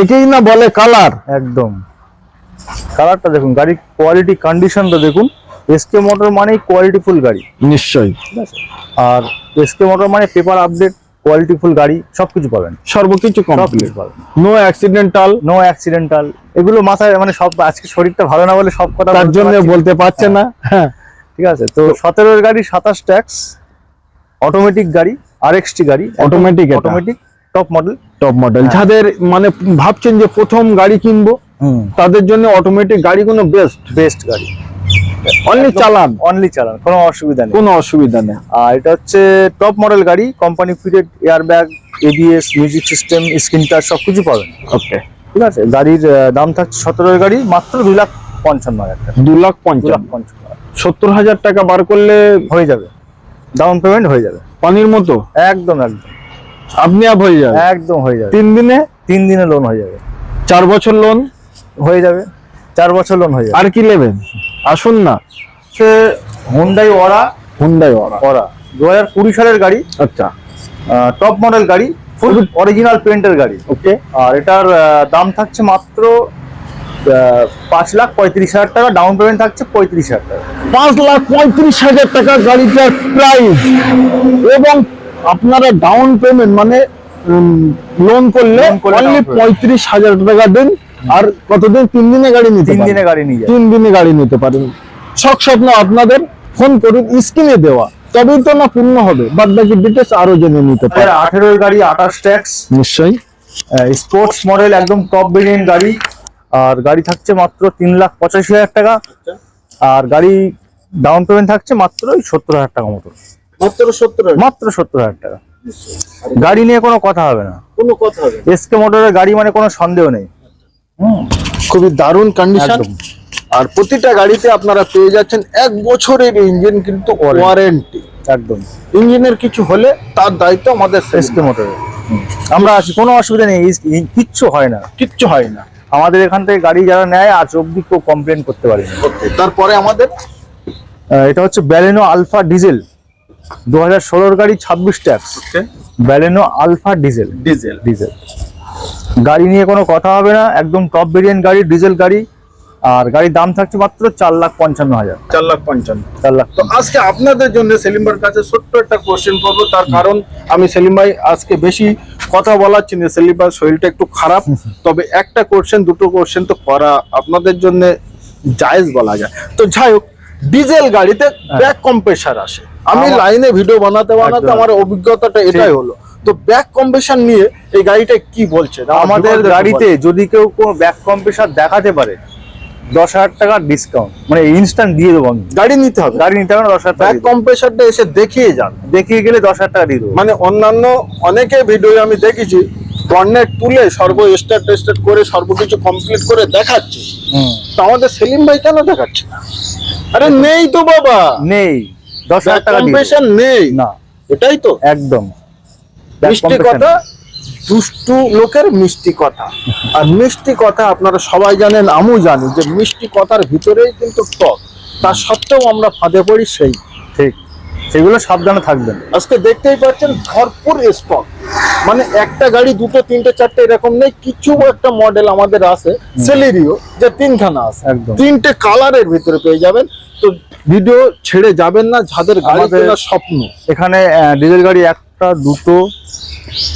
একেই না বলে কালার। একদম। কালারটা দেখুন গাড়ির কোয়ালিটি কন্ডিশনটা দেখুন। এসকে মোটর মানেই কোয়ালিটিফুল গাড়ি। নিশ্চয়ই। আর এসকে মোটর মানে পেপার আপডেট কোয়ালিটিফুল গাড়ি সবকিছু পাবেন। সর্বকিছু কমপ্লিট পাবেন। নো অ্যাক্সিডেন্টাল নো অ্যাক্সিডেন্টাল এগুলো মাথায় মানে সব আজকে শরীরটা ভালো না বলে সব কথা তার জন্য বলতে পারছে না। হ্যাঁ। ঠিক আছে তো সতেরোর গাড়ি সাতাশ ট্যাক্স অটোমেটিক গাড়ি আর এক্সটি গাড়ি এটা। Automatic top model top model যাদের মানে ভাবছেন যে প্রথম গাড়ি কিনবো তাদের জন্য অটোমেটিক গাড়িগুলো বেস্ট বেস্ট গাড়ি। অনলি চালান। অনলি চালান কোনো অসুবিধা নেই। কোনো অসুবিধা নেই। আর এটা হচ্ছে টপ মডেল গাড়ি company fitted air bag ABS music system screen touch সবকিছু পাবেন। ওকে ঠিক আছে? গাড়ির দাম থাকছে সতেরোর গাড়ি মাত্র দুই লাখ পঞ্চান্ন হাজার টাকা। দু লাখ পঞ্চান্ন। সত্তর হাজার টাকা বার করলে হয়ে যাবে। ডাউন পেমেন্ট হয়ে যাবে। পানির মতো? একদম একদম। আপনি আপ হয়ে যাবে? একদম হয়ে যাবে। তিন দিনে? তিন দিনে লোন হয়ে যাবে। চার বছর লোন হয়ে যাবে। চার বছর লোন হয়ে যাবে। আর কি নেবেন? আসুন না। সে হুন্ডাই ওরা হুন্ডাই ওরা ওরা দু হাজার কুড়ি সালের গাড়ি। আচ্ছা। টপ মডেল গাড়ি ফুল অরিজিনাল পেন্টের গাড়ি। ওকে আর এটার দাম থাকছে মাত্র পাঁচ লাখ পঁয়ত্রিশ হাজার টাকা। ডাউন পেমেন্ট থাকছে পঁয়ত্রিশ হাজার টাকা। পাঁচ লাখ পঁয়ত্রিশ হাজার টাকা গাড়িটার প্রাইস এবং আপনারা ডাউন পেমেন্ট মানে লোন করলে অনলি পঁয়ত্রিশ হাজার টাকা দিন আর কতদিন? তিন দিনে গাড়ি নিতে তিন দিনে গাড়ি নিয়ে তিন দিনে গাড়ি নিতে পারেন। শখ স্বপ্ন আপনাদের ফোন করুন স্ক্রিনে দেওয়া। তবেই তো না পূর্ণ হবে বাদ বাকি ডিটেলস আরও জেনে নিতে পারেন। আঠেরোর গাড়ি আঠাশ ট্যাক্স নিশ্চয়ই। স্পোর্টস মডেল একদম টপ ভেরিয়েন্ট গাড়ি। আর গাড়ি থাকছে মাত্র তিন লাখ পঁচাশি হাজার টাকা। আর গাড়ি ডাউন পেমেন্ট থাকছে মাত্র ওই সত্তর হাজার টাকা মতো মাত্র সত্তর মাত্র সত্তর হাজার টাকা। গাড়ি নিয়ে কোনো কথা হবে না। কোনো কথা হবে এসকে মোটরের গাড়ি মানে কোনো সন্দেহ নেই। খুবই দারুণ কন্ডিশন আর প্রতিটা গাড়িতে আপনারা পেয়ে যাচ্ছেন এক বছরের ইঞ্জিন কিন্তু ওয়ারেন্টি একদম। ইঞ্জিনের কিছু হলে তার দায়িত্ব আমাদের এসকে মোটরের আমরা আছি কোনো অসুবিধা নেই কিচ্ছু হয় না। কিচ্ছু হয় না। আমাদের এখান থেকে গাড়ি যারা নেয় আজ অব্দি কেউ কমপ্লেন করতে পারেনি। তারপরে আমাদের? এটা হচ্ছে ব্যালেনো আলফা ডিজেল দু হাজার ষোলোর গাড়ি ছাব্বিশ tax. Baleno Alpha diesel diesel diesel গাড়ি নিয়ে কোনো কথা হবে না একদম টপ ভেরিয়েন্ট গাড়ি ডিজেল গাড়ি। আর গাড়ির দাম থাকছে মাত্র চার লাখ পঞ্চান্ন হাজার। চার লাখ পঞ্চান্ন। চার লাখ তো আজকে আপনাদের জন্য সেলিম ভাইয়ের কাছে ছোট্ট একটা কোশ্চেন করব তার কারণ আমি সেলিম ভাই আজকে বেশি কথা বলাচ্ছি না সেলিম ভাই শরীরটা একটু খারাপ। তবে একটা কোশ্চেন দুটো কোশ্চেন তো করা আপনাদের জন্য জায়েজ বলা যায়। তো যাই হোক ডিজেল গাড়িতে ব্যাক কম্প্রেসার আসে। আমি লাইনে ভিডিও বানাতে বানাতে আমার অভিজ্ঞতাটা এটাই হলো। তো ব্যাক কম্প্রেসার নিয়ে এই গাড়িটা কি বলছে আমাদের গাড়িতে যদি কেউ কোনো ব্যাক কম্প্রেসার দেখাতে পারে দশ হাজার টাকার ডিসকাউন্ট মানে ইনস্ট্যান্ট দিয়ে দেবো আমি। গাড়ি নিতে হবে। গাড়ি নিতে হবে না দশ হাজার টাকা ব্যাক কম্প্রেসারটা এসে দেখিয়ে যান। দেখিয়ে গেলে দশ হাজার টাকা দিয়ে দেবো। মানে অন্যান্য অনেকে ভিডিও আমি দেখেছি বন্নেট তুলে সর্ব স্টার্ট টেস্টার্ট করে সর্বকিছু কমপ্লিট করে দেখাচ্ছে। তো আমাদের সেলিম ভাই কেন দেখাচ্ছে না? আরে নেই তো বাবা। নেই। দশ হাজার টাকা নেই। না। এটাই তো। একদম। মিষ্টি কথা দুষ্টু লোকের মিষ্টি কথা। আর মিষ্টি কথা আপনারা সবাই জানেন আমিও জানি যে মিষ্টি কথার ভিতরেই কিন্তু টক। তা সত্ত্বেও আমরা ফাঁদে পড়ি সেই। ঠিক। সেগুলো সাবধানে থাকবেন। আজকে দেখতেই পাচ্ছেন ভরপুর স্টক মানে একটা গাড়ি দুটো তিনটে চারটে এরকম নেই কিছু একটা মডেল আমাদের আছে সেলেরিও যে তিনখানা আছে। একদম। তিনটে কালারের ভিতরে পেয়ে যাবেন। তো ভিডিও ছেড়ে যাবেন না যাদের গাড়ি কেনার স্বপ্ন। এখানে ডিজেল গাড়ি একটা দুটো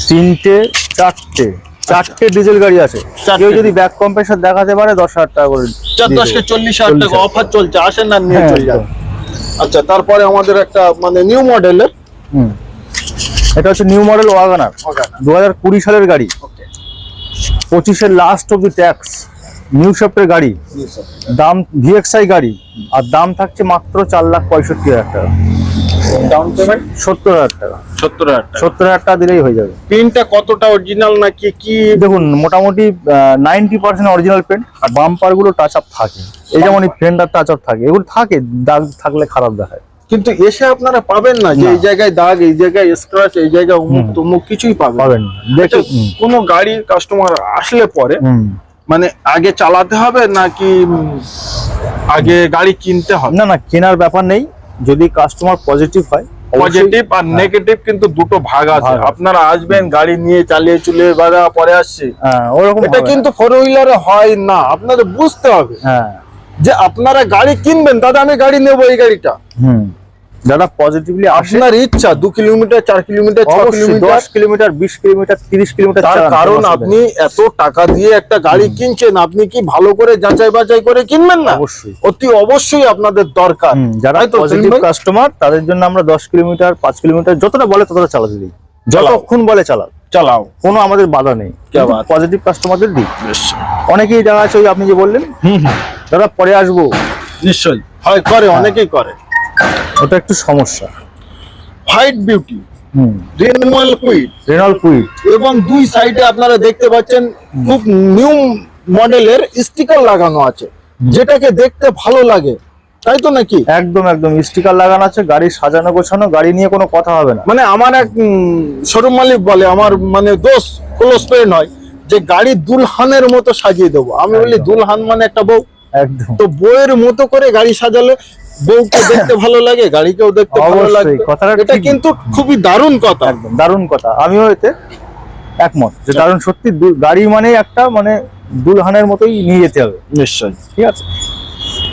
তিনটে চারটে। চারটে ডিজেল গাড়ি আছে। কেউ যদি ব্যাক কম্প্রেসার দেখাতে পারে দশ হাজার টাকা করে চার দশকে। চল্লিশ হাজার টাকা অফার চলছে আসেন না নিয়ে হ্যাঁ, চলে একদম। আচ্ছা তারপরে আমাদের একটা মানে নিউ মডেলের হুম। এটা হচ্ছে নিউ মডেল ওয়াগানার দু হাজার কুড়ি সালের গাড়ি। পঁচিশের লাস্ট অব্দি ট্যাক্স নিউ শপের গাড়ি। দাম ভিএক্সআই গাড়ি। আর দাম থাকছে মাত্র চার লাখ পঁয়ষট্টি হাজার টাকা। ডাউন পেমেন্ট সত্তর হাজার টাকা। সত্তর হাজার টাকা। সত্তর হাজার টাকা দিলেই হয়ে যাবে। পিনটা কতটা অরিজিনাল নাকি কি দেখুন মোটামুটি নাইনটি পার্সেন্ট অরিজিনাল পেন্ট আর বাম্পারগুলো টাচ আপ থাকে। এই যেমন এই ফেন্ডার টাচ আপ থাকে এগুলো থাকে দাগ থাকলে খারাপ দেখায়। কিন্তু এসে আপনারা পাবেন না যে এই জায়গায় দাগ এই জায়গায় স্ক্র্যাচ এই জায়গায় অমুক তমুক কিছুই পাবেন না। পাবেন কোনো গাড়ির কাস্টমার আসলে পরে হুম। মানে আগে চালাতে হবে নাকি আগে গাড়ি কিনতে হবে? না না কেনার ব্যাপার নেই। যদি কাস্টমার পজিটিভ হয় পজিটিভ আর নেগেটিভ কিন্তু দুটো ভাগ আছে। আপনারা আসবেন গাড়ি নিয়ে চালিয়ে চলে বাদা পরে আসছে। হ্যাঁ ওরকম এটা কিন্তু ফোর হুইলারে হয় না। আপনাদের বুঝতে হবে হ্যাঁ। যে আপনারা গাড়ি কিনবেন দাদা আমি গাড়ি নেব এই গাড়িটা। হুম। যারা পজিটিভলি আপনার ইচ্ছা দু কিলোমিটার চার কিলোমিটার ছ কিলোমিটার দশ কিলোমিটার বিশ কিলোমিটার তিরিশ কিলোমিটার কারণ আপনি এত টাকা দিয়ে একটা গাড়ি কিনছেন আপনি কি ভালো করে যাচাই বাছাই করে কিনবেন না? অবশ্যই। অতি অবশ্যই আপনাদের দরকার। যারা পজিটিভ কাস্টমার তাদের জন্য আমরা দশ কিলোমিটার পাঁচ কিলোমিটার যতটা বলে ততটা চালাতে দিই। যতক্ষণ বলে চালাও। চালাও। কোনো আমাদের বাধা নেই। পজিটিভ কাস্টমারদের দিই। অনেকেই যারা আছে ওই আপনি যে বললেন হুম হুম। তারা পরে আসব। নিশ্চয়ই। হয় করে হ্যাঁ। অনেকেই করে। ওটা একটু সমস্যা। White beauty Renault Kwid Renault Kwid এবং দুই সাইডে আপনারা দেখতে পাচ্ছেন খুব নিউ মডেলের স্টিকার লাগানো আছে যেটাকে দেখতে ভালো লাগে। তাই তো নাকি? একদম একদম। স্টিকার লাগানো আছে গাড়ি সাজানো গোছানো গাড়ি নিয়ে কোনো কথা হবে না। মানে আমার এক শোরুম মালিক বলে আমার মানে দোষ ক্লোজ ফ্রেন্ড হয় যে গাড়ি দুলহানের মতো সাজিয়ে দেবো। আমি বলি দুলহান মানে একটা বউ। একদম। তো বউয়ের মতো করে গাড়ি সাজালে বউকে দেখতে ভালো লাগে গাড়িকেও দেখতে ভালো লাগে। কথাটা এটা কিন্তু খুবই দারুণ কথা। একদম দারুণ কথা। আমিও এতে একমত যে দারুণ সত্যি গাড়ি মানে একটা মানে দুলহানের মতোই নিয়ে যেতে হবে। নিশ্চয়ই। ঠিক আছে?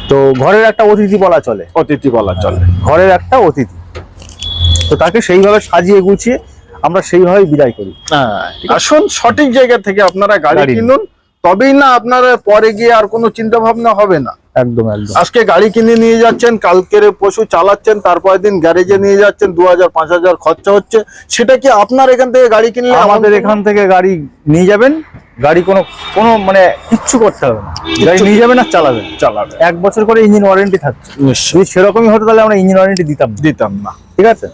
তো ঘরের একটা অতিথি বলা চলে। অতিথি বলা চলে। ঘরের একটা অতিথি। তো তাকে সেইভাবে সাজিয়ে গুছিয়ে আমরা সেইভাবে বিদায় করি। আসুন সঠিক জায়গা থেকে আপনারা গাড়ি গাড়ি কিনুন তবেই না আপনার পরে গিয়ে আর কোনো চিন্তা ভাবনা হবে না। একদম একদম। আজকে গাড়ি কিনে নিয়ে যাচ্ছেন কালকের পশু চালাচ্ছেন তারপরের দিন গ্যারেজে নিয়ে যাচ্ছেন দু হাজার পাঁচ হাজার খরচা হচ্ছে। সেটা কি আপনার এখান থেকে গাড়ি কিনলে আমাদের এখান থেকে গাড়ি নিয়ে যাবেন গাড়ি কোনো কোনো মানে কিচ্ছু করতে হবে না। গাড়ি নিয়ে যাবেন আর চালাবেন। চালাবে এক বছর করে ইঞ্জিন ওয়ারেন্টি থাকছে। নিশ্চয়ই। যদি সেরকমই হতো তাহলে আমরা ইঞ্জিন ওয়ারেন্টি দিতাম দিতাম না। ঠিক আছে?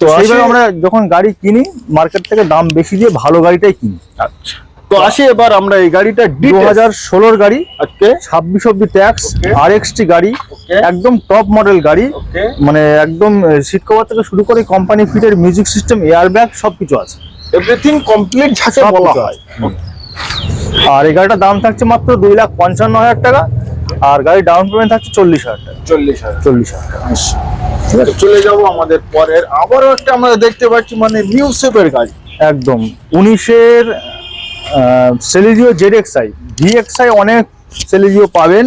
তো আমরা যখন গাড়ি কিনি মার্কেট থেকে দাম বেশি দিয়ে ভালো গাড়িটাই কিনি। আচ্ছা। তো আসি এবার আমরা এই গাড়িটা দু হাজার ষোলোর গাড়ি ছাব্বিশ অব্দি ট্যাক্স. আর এক্সটি গাড়ি একদম টপ মডেল গাড়ি মানে একদম কভার থেকে শুরু করে কোম্পানি ফিটের মিউজিক সিস্টেম এয়ার ব্যাগ সবকিছু আছে। এভরিথিং কমপ্লিট সব বলা হয়। আর এই গাড়িটার দাম থাকছে মাত্র দুই লাখ পঞ্চান্ন হাজার টাকা আর গাড়ির ডাউন পেমেন্ট থাকছে চল্লিশ হাজার টাকা। চল্লিশ হাজার। চল্লিশ হাজার টাকা। আছে চলে যাব আমাদের পরের। আবারও একটা আমরা দেখতে পাচ্ছি মানে নিউ শেপের গাড়ি। একদম। উনিশের Celerio Z XI V XI অনেক সেলিজিও পাবেন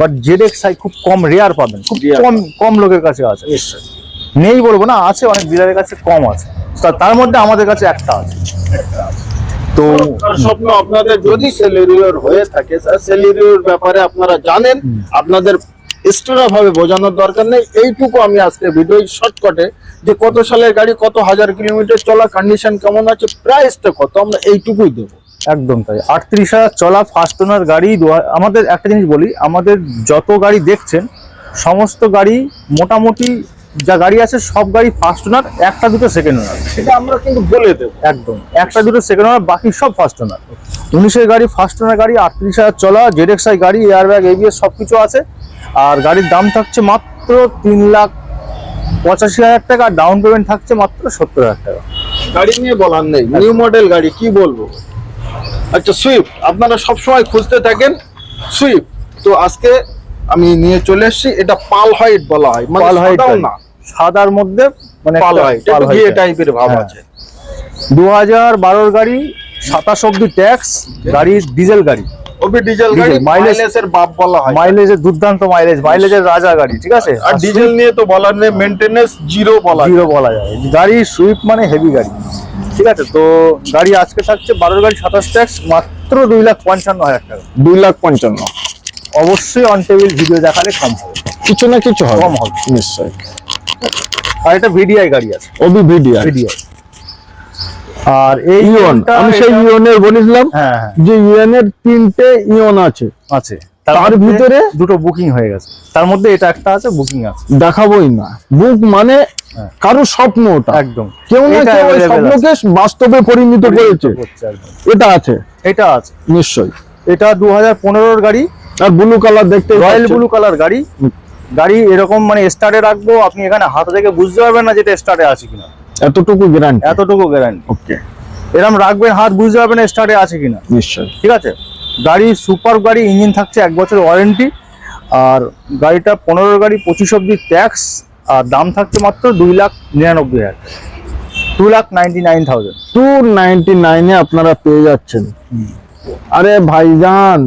বাট জেড এক্সআই খুব কম রেয়ার পাবেন খুব কম কম লোকের কাছে আছে। নেই বলব না আছে অনেক ডিলারের কাছে কম আছে। তার মধ্যে আমাদের কাছে একটা আছে। তো স্বপ্ন আপনাদের যদি সেলেরিওর হয়ে থাকে সেলেরিওর ব্যাপারে আপনারা জানেন আপনাদের এক্সট্রা ভাবে বোঝানোর দরকার নেই। এইটুকু আমি আজকে ভিডিও শর্টকাটে যে কত সালের গাড়ি কত হাজার কিলোমিটার চলা কন্ডিশন কেমন আছে প্রাইসটা কত আমরা এইটুকুই দেবো। একদম তাই। আটত্রিশ হাজার চলা ফার্স্ট ওনার গাড়ি আমাদের একটা জিনিস বলি আমাদের যত গাড়ি দেখছেন সমস্ত গাড়ি মোটামুটি যা গাড়ি আছে সব গাড়ি ফার্স্ট ওনার একটা দুটো সেকেন্ড ওনার সেটা আমরা কিন্তু বলে দেবো। একদম একটা দুটো সেকেন্ড ওনার বাকি সব ফার্স্ট ওনার উনিশের গাড়ি ফার্স্ট ওনার গাড়ি আটত্রিশ হাজার চলা জেড এক্সআই গাড়ি এয়ার ব্যাগ এবিএস সব কিছু আছে। আর গাড়ির দাম থাকছে মাত্র তিন লাখ পঁচাশি হাজার টাকা ডাউন পেমেন্ট থাকছে মাত্র সত্তর হাজার টাকা। গাড়ি নিয়ে বলার নেই। নিউ মডেল গাড়ি কি বলব? আচ্ছা সুইফট আপনারা সবসময় খুঁজতে থাকেন সুইফট তো আজকে আমি নিয়ে চলে এসেছি এটা পাল হোয়াইট বলা হয়। মানে পাল হোয়াইট না। সাদার মধ্যে মানে পাল হোয়াইট পাল হোয়াইট টাইপের ভাব হ্যাঁ। আছে। দু হাজার বারোর গাড়ি সাতাশ অব্দি ট্যাক্স গাড়ি ডিজেল গাড়ি। ওবি ডিজেল ডিজেল, গাড়ি মাইলেজের বাপ বলা হয়। মাইলেজের দুর্দান্ত মাইলেজ মাইলেজের রাজা গাড়ি ঠিক আছে? আর ডিজেল নিয়ে তো বলার নেই মেইনটেনেন্স জিরো বলা যায়। জিরো বলা যায়। গাড়ি সুইফট মানে হেভি গাড়ি। ঠিক আছে? তো গাড়ি আজকে থাকছে বারোর গাড়ি সাতাশ ট্যাক্স মাত্র দুই লাখ পঞ্চান্ন হাজার টাকা। দুই লাখ পঞ্চান্ন। অবশ্যই অন টেবিল ভিডিও দেখালে কম হবে। কিছু না কিছু হবে। কম হবে। নিশ্চয়ই। আর এটা ভিডিআই গাড়ি আছে। ওবি ভিডিও ভিডিআই আর এই ইয়নটা আমি সেই ইয়নের বলেছিলাম হ্যাঁ হ্যাঁ। যে ইয়নের তিনটে ইয়ন আছে। আছে। তার ভিতরে? দুটো বুকিং হয়ে গেছে। তার মধ্যে এটা একটা আছে বুকিং আছে। দেখাবোই না। বুক মানে হ্যাঁ। কারও স্বপ্ন ওটা। একদম। কেউ না কেউ স্বপ্নকে বাস্তবে পরিণত করেছে। এটা আছে। এটা আছে। নিশ্চয়ই। এটা দু হাজার গাড়ি। আর ব্লু কালার দেখতে রয়্যাল ব্লু কালার গাড়ি। গাড়ি এরকম মানে স্টার্টে রাখব আপনি এখানে হাত থেকে বুঝতে পারবেন না যেটা স্টার্টে আছে কিনা। এতটুকু গ্যারান্টি এতটুকু গ্যারান্টি ওকে এরকম রাখবেন হাত বুঝতে পারবেন স্টার্টে আছে কিনা। নিশ্চয়ই। ঠিক আছে? গাড়ি সুপার গাড়ি ইঞ্জিন থাকছে এক বছর ওয়ারেন্টি আর গাড়িটা পনেরো গাড়ি পঁচিশ অব্দি ট্যাক্স আর দাম থাকছে মাত্র দুই লাখ নিরানব্বই হাজার। Two lakh ninety nine thousand two ninety নাইনে আপনারা পেয়ে যাচ্ছেন। আরে ভাইজান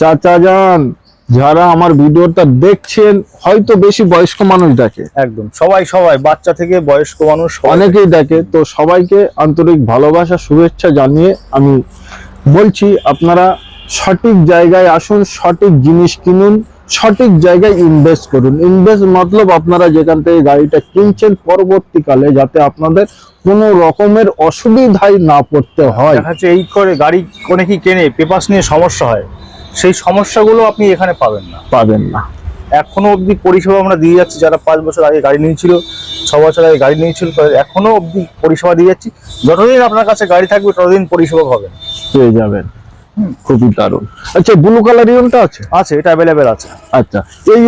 চাচা যান যারা আমার ভিডিওটা দেখছেন হয়তো বেশি বয়স্ক মানুষ দেখে। একদম সবাই সবাই বাচ্চা থেকে বয়স্ক মানুষ অনেকেই দেখে। তো সবাইকে আন্তরিক ভালোবাসা শুভেচ্ছা জানিয়ে আমি বলছি আপনারা সঠিক জায়গায় আসুন সঠিক জিনিস কিনুন সঠিক জায়গায় ইনভেস্ট করুন। ইনভেস্ট মতলব আপনারা যেখান থেকে গাড়িটা কিনছেন পরবর্তীকালে যাতে আপনাদের কোনো রকমের অসুবিধায় না পড়তে হয়। আচ্ছা এই করে গাড়ি কোনে কি কেনে পেপাস নিয়ে সমস্যা হয়। সেই সমস্যাগুলো আপনি এখানে পাবেন না। পাবেন না। এখনও অবধি পরিষেবা আমরা দিয়ে যাচ্ছি যারা পাঁচ বছর আগে গাড়ি নিয়েছিল ছ বছর আগে গাড়ি নিয়েছিল তাদের এখনও অবধি পরিষেবা দিয়ে যাচ্ছি। যতদিন আপনার কাছে গাড়ি থাকবে ততদিন পরিষেবা হবে। পেয়ে যাবেন। খুবই দারুণ। আচ্ছা ব্লু কালার আছে? আছে এটা অ্যাভেলেবেল আছে। আচ্ছা এই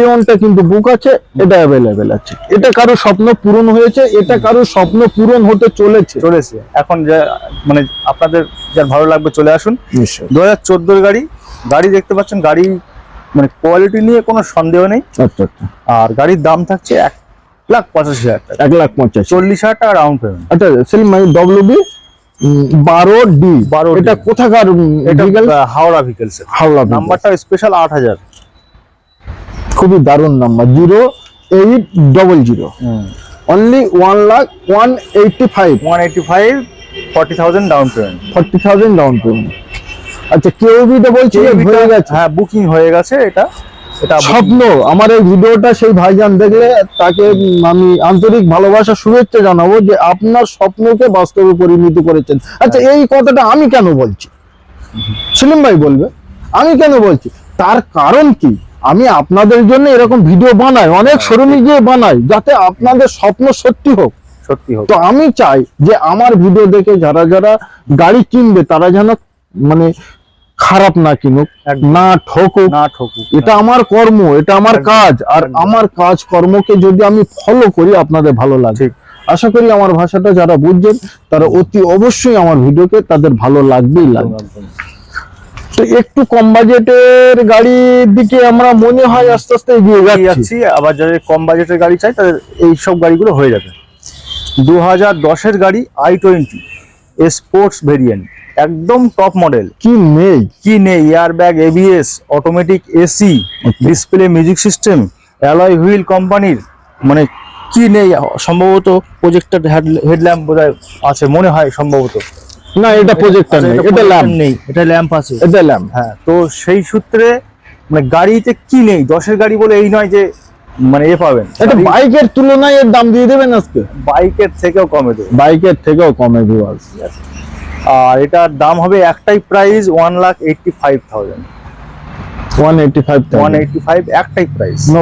কিন্তু বুক আছে এটা অ্যাভেলেবেল আছে। এটা কারও স্বপ্ন পূরণ হয়েছে এটা কারও স্বপ্ন পূরণ হতে চলেছে। চলেছে। এখন যা মানে আপনাদের যার ভালো লাগবে চলে আসুন। নিশ্চয়ই। দু হাজার চোদ্দোর গাড়ি গাড়ি দেখতে পাচ্ছেন গাড়ি মানে কোয়ালিটি নিয়ে কোনো সন্দেহ নেই। আচ্ছা আচ্ছা। আর গাড়ির দাম থাকছে এক লাখ পঁচাশি হাজার টাকা। এক লাখ পঞ্চাশ চল্লিশ হাজার টাকা রাউন্ড পেমেন্ট আচ্ছা সেলিম ভাই ডব্লিউ বি বারো ডি 12D এটা কোথাকার এটা? হাওড়া ভিকেলস হাওড়া নাম্বারটা স্পেশাল আট হাজার। খুবই দারুণ number zero eight double zero only one lakh one eighty five one eighty five forty thousand down payment forty thousand down payment আচ্ছা কেউ বিটা বলছে হয়ে গেছে। হ্যাঁ বুকিং হয়ে গেছে এটা। এটা। স্বপ্ন আমার এই ভিডিওটা সেই ভাইজান দেখলে তাকে আমি আন্তরিক ভালোবাসা শুভেচ্ছা জানাব যে আপনার স্বপ্নকে বাস্তবে পরিণত করেছেন। আচ্ছা এই কথাটা আমি কেন বলছি? সেলিম ভাই বলবে। আমি কেন বলছি? তার কারণ কি? আমি আপনাদের জন্য এরকম ভিডিও বানাই অনেক শোরুমে গিয়ে বানাই যাতে আপনাদের স্বপ্ন সত্যি হোক। সত্যি হোক। তো আমি চাই যে আমার ভিডিও দেখে যারা যারা গাড়ি কিনবে তারা যেন মানে খারাপ না কিনুক। না ঠকুক না ঠকুক এটা আমার কর্ম এটা আমার কাজ আর আমার কাজ কর্মকে যদি আমি ফলো করি আপনাদের ভালো লাগে। আশা করি আমার ভাষাটা যারা বুঝছেন তারা অতি অবশ্যই আমার ভিডিওকে তাদের ভালো লাগবেই লাগবে। তো একটু কম বাজেটের গাড়ির দিকে আমরা মনে হয় আস্তে আস্তে এগিয়ে যাচ্ছি। আবার যাদের কম বাজেটের গাড়ি চাই তাদের এইসব গাড়িগুলো হয়ে যাবে। দু হাজার দশের গাড়ি আই টোয়েন্টি স্পোর্টস ভেরিয়েন্ট একদম টপ মডেল কি নেই? কি নেই? Air bag ABS automatic AC display music system alloy wheel কোম্পানির মানে কি নেই? সম্ভবত প্রজেক্টর হেডল্যাম্প বোধহয় আছে মনে হয় সম্ভবত। না এটা প্রজেক্টর নেই এটা ল্যাম্প নেই এটা ল্যাম্প আছে। এটা ল্যাম্প হ্যাঁ তো সেই সূত্রে মানে গাড়িতে কি নেই? দশের গাড়ি বলে এই নয় যে মানে এ পাবেন। এটা বাইকের তুলনায় এর দাম দিয়ে দেবেন আজকে? বাইকের থেকেও কমে দেবে। বাইকের থেকেও কমে ভিউয়ার্স আর এটার দাম হবে একটাই price one lakh eighty five thousand one five one eighty five একটাই প্রাইস নো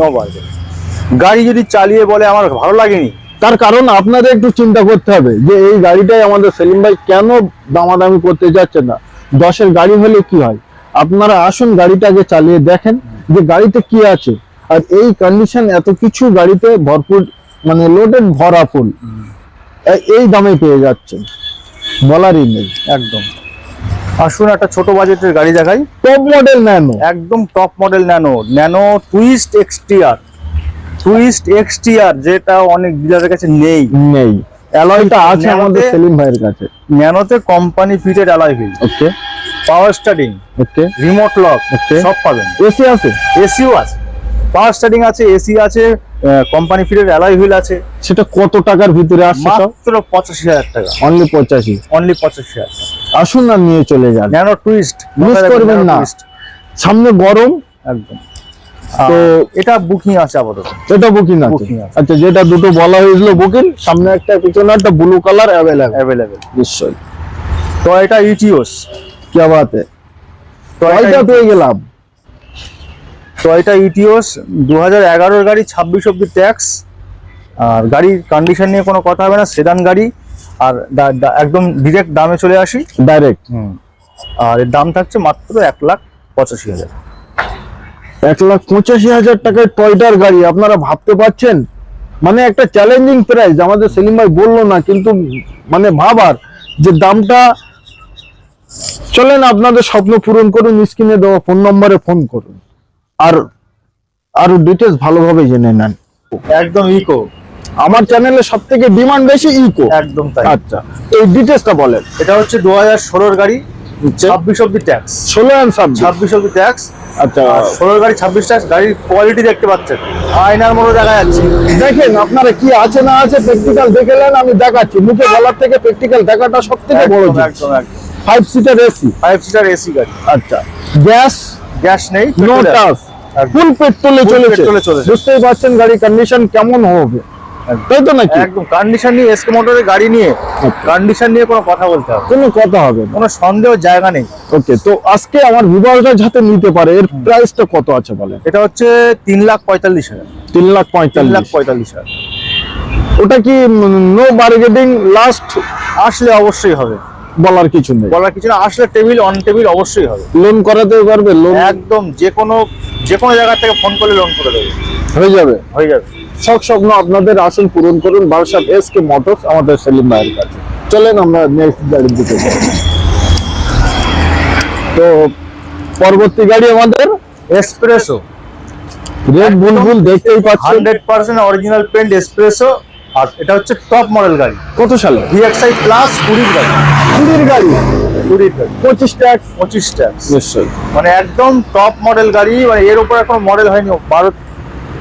নো গাড়ি যদি চালিয়ে বলে আমার ভালো লাগেনি তার কারণ আপনাদের একটু চিন্তা করতে হবে যে এই গাড়িটাই আমাদের সেলিম ভাই কেন দামাদামি করতে যাচ্ছে না? দশের গাড়ি হলে কি হয়? আপনারা আসুন গাড়িটাকে চালিয়ে দেখেন যে গাড়িতে কি আছে। আর এই কন্ডিশন এত কিছু গাড়িতে ভরপুর মানে লোডেড ভরা ফুল এই দামে পেয়ে যাচ্ছে। বলারই নেই। একদম। আসুন একটা ছোট বাজেটের গাড়ি দেখাই। টপ মডেল ন্যানো একদম top model Nano Nano Twist XTR Twist XTR যেটা অনেক ডিলারের কাছে নেই। নেই। অ্যালয়টা আছে আমাদের সেলিম ভাইয়ের কাছে। ন্যানোতে company fitted alloy wheel okay power starting okay remote lock Okay. সব পাবেন। এসি আছে? এসিও আছে। পাওয়ার স্টার্টিং আছে এসি আছে কোম্পানি ফিটেড অ্যালয় হুইল আছে। সেটা কত টাকার ভিতরে আসছে মাত্র পঁচাশি হাজার টাকা। অনলি পঁচাশি। অনলি পঁচাশি হাজার আসুন না নিয়ে চলে যান। ন্যানো টুইস্ট করবেন না। সামনে গরম। একদম। তো এটা বুকিং আছে আপাতত। এটা বুকিং আছে। আচ্ছা যেটা দুটো বলা হয়েছিল বুকিং সামনে একটা পিছনে একটা ব্লু কালার অ্যাভেলেবল অ্যাভেলেবেল নিশ্চয়ই। তো এটা ইটিওস কি বাত তো পেয়ে গেলাম। এটা ইটিওস দু হাজার এগারোর গাড়ি ছাব্বিশ অব্দি ট্যাক্স আর গাড়ির কন্ডিশন নিয়ে কোনো কথা হবে না সেদান গাড়ি আর একদম ডিরেক্ট দামে চলে আসি। ডাইরেক্ট আর এর দাম থাকছে মাত্র এক লাখ পঁচাশি হাজার। এক লাখ পঁচাশি হাজার টাকায় টয়টার গাড়ি আপনারা ভাবতে পারছেন? মানে একটা চ্যালেঞ্জিং প্রাইস আমাদের সেলিম ভাই বলল না কিন্তু মানে ভাবার যে দামটা চলেন আপনাদের স্বপ্ন পূরণ করুন স্ক্রিনে দেওয়া ফোন নম্বরে ফোন করুন। আর আরও ডিটেলস ভালোভাবে জেনে নেন। একদম ইকো আমার চ্যানেলে সব থেকে ডিমান্ড বেশি ইকো একদম তাই। আচ্ছা এই ডিটেলসটা বলেন। এটা হচ্ছে দু হাজার ষোলোর গাড়ি ছাব্বিশ অব্দি ট্যাক্স ষোলো অ্যান্ড ছাব্বিশ। অব্দি ট্যাক্স আচ্ছা। ষোলোর গাড়ি ছাব্বিশ ট্যাক্স গাড়ির কোয়ালিটি দেখতে পাচ্ছেন। আয়নার মতো দেখা যাচ্ছে। দেখেন আপনারা কি আছে না আছে প্র্যাকটিক্যাল দেখে নেন আমি দেখাচ্ছি। মুখে বলার থেকে প্র্যাকটিক্যাল দেখাটা সব থেকে বড় একদম জিনিস। একদম একদম। Five seater AC five seater AC গাড়ি। আচ্ছা। গ্যাস গ্যাস নেই নো টাচ পেট্রোলে চলেছে। বুঝতেই পারছেন গাড়ি কন্ডিশন কেমন হবে? তাই তো নাকি? একদম কন্ডিশন নিয়ে এসকে মোটরের গাড়ি নিয়ে কন্ডিশন নিয়ে কোনো কথা বলতে হবে কোনো কথা হবে কোনো সন্দেহ জায়গা নেই। ওকে তো আজকে আমার বিবাহটা যাতে নিতে পারে এর প্রাইসটা কত আছে বলেন? এটা হচ্ছে তিন লাখ পঁয়তাল্লিশ হাজার। তিন লাখ তিন লাখ পঁয়তাল্লিশ পঁয়তাল্লিশ হাজার। ওটা কি নো বার্গেটিং লাস্ট আসলে অবশ্যই হবে। বলার কিছু নেই। বলার কিছু না আসলে টেবিল অন টেবিল অবশ্যই হবে। লোন করাতে পারবে লোন একদম যে কোনো যে কোনো জায়গা থেকে ফোন করলে লোন করে দেবে। হয়ে যাবে। হয়ে যাবে। শখ স্বপ্ন আপনাদের আসল পূরণ করুন। বারসাত এস কে মোটরস আমাদের সেলিম ভাইয়ের কাছে। চলেন আমরা নেক্সট গাড়ির দিকে যাই। তো পরবর্তী গাড়ি আমাদের এসপ্রেসো রেড বুলবুল দেখতেই পাচ্ছেন। Hundred percent original paint Espresso আর এটা হচ্ছে টপ মডেল গাড়ি। কত সালে? ভিএক্সআই প্লাস কুড়ির গাড়ি। কুড়ির গাড়ি? কুড়ির গাড়ি। পঁচিশ ট্যাক্স পঁচিশ ট্যাক্স নিশ্চয়ই। মানে একদম টপ মডেল গাড়ি মানে এর উপর মডেল হয়নি। বারো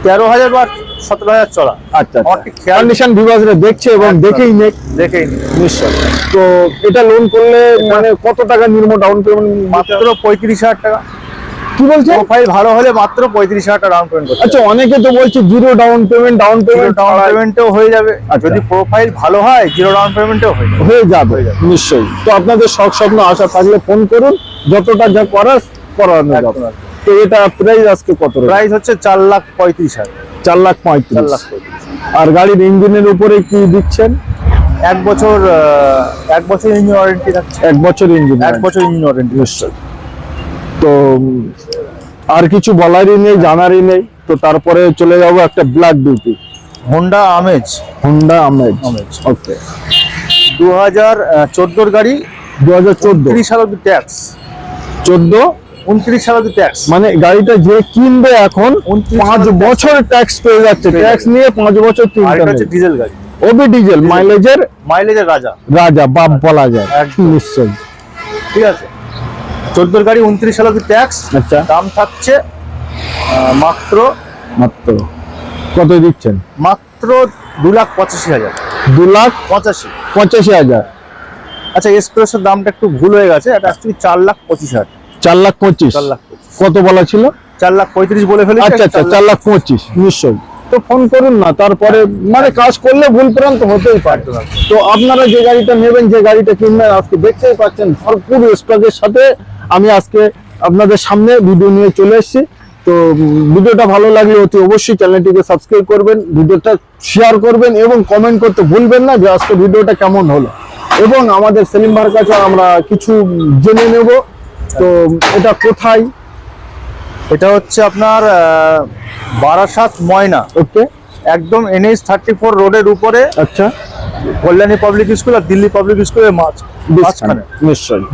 তেরো হাজার বা সতেরো হাজার চলা আচ্ছা। কন্ডিশন বিভাগরা দেখছে এবং দেখেই নেই। দেখেই। নিশ্চয় তো এটা লোন করলে মানে কত টাকা নির্ম ডাউন পেমেন্ট মাত্র পঁয়ত্রিশ হাজার টাকা। কি বলছে প্রোফাইল ভালো হলে মাত্র পঁয়ত্রিশ হাজার টাকা ডাউন পেমেন্ট করতে আচ্ছা অনেকে তো বলছে zero down payment down payment down পেমেন্টও হয়ে যাবে। আচ্ছা। যদি প্রোফাইল ভালো হয় জিরো ডাউন পেমেন্টও হয়ে যাবে। হয়ে যাবে নিশ্চয়ই। তো আপনাদের শখ স্বপ্ন আশা থাকলে ফোন করুন। যতটা যা করার করানো যাবে তো এটা প্রাইস আজকে কত প্রাইস হচ্ছে চার লাখ পঁয়ত্রিশ হাজার। চার লাখ পঁয়ত্রিশ। লাখ আর গাড়ির ইঞ্জিনের উপরে কি দিচ্ছেন? এক বছর এক বছর ইঞ্জিন ওয়ারেন্টি থাকছে। এক বছর ইঞ্জিন এক বছর ইঞ্জিন ওয়ারেন্টি নিশ্চয় তো আর কিছু বলারই নেই জানারই নেই। তো তারপরে চলে যাব একটা black beauty Honda Amaze Honda Amaze Amaze. Okay দু হাজার চোদ্দোর গাড়ি। দু হাজার চোদ্দ। তিরিশ সাল অব্দি ট্যাক্স চোদ্দ? উনত্রিশ সাল অব্দি ট্যাক্স মানে গাড়িটা যে কিনবে এখন পাঁচ বছর ট্যাক্স পেয়ে যাচ্ছে। ট্যাক্স নিয়ে পাঁচ বছর ডিজেল গাড়ি। ওবি ডিজেল মাইলেজের মাইলেজের রাজা। রাজা বাপ বলা যায়। একদম। নিশ্চয়ই। ঠিক আছে। চোদ্দোর গাড়ি উনত্রিশ সাল অব্দি ট্যাক্স আচ্ছা। দাম থাকছে মাত্র মাত্র। কত দিচ্ছেন? মাত্র দু লাখ পঁচাশি হাজার। দু লাখ পঁচাশি। পঁচাশি হাজার। আচ্ছা এক্সপ্রেসের দামটা একটু ভুল হয়ে গেছে এটা অ্যাকচুয়ালি চার লাখ পঁচিশ হাজার। চার লাখ পঁচিশ। চার লাখ কত বলা ছিল? চার লাখ পঁয়ত্রিশ বলে ফেলেছি আচ্ছা আচ্ছা চার লাখ পঁচিশ নিশ্চয়ই। তো ফোন করুন না তারপরে মানে কাজ করলে ভুল প্রান্ত হতেই পারে। তো আপনারা যে গাড়িটা নেবেন যে গাড়িটা কিনবেন আজকে দেখতেই পাচ্ছেন ভরপুর স্টকের সাথে আমি আজকে আপনাদের সামনে ভিডিও নিয়ে চলে এসেছি। তো ভিডিওটা ভালো লাগলে অতি অবশ্যই চ্যানেলটিকে সাবস্ক্রাইব করবেন ভিডিওটা শেয়ার করবেন এবং কমেন্ট করতে ভুলবেন না যে আজকে ভিডিওটা কেমন হলো। এবং আমাদের সেলিম ভাইয়ের কাছে আমরা কিছু জেনে নেব। তো এটা কোথায়? এটা হচ্ছে আপনার বারাসাত ময়না। ওকে। একদম এনএইচ থার্টি ফোর রোডের উপরে। আচ্ছা। কল্যাণী পাবলিক স্কুল আর দিল্লি পাবলিক স্কুলের মাঝ মাঝখানে। নিশ্চয়ই।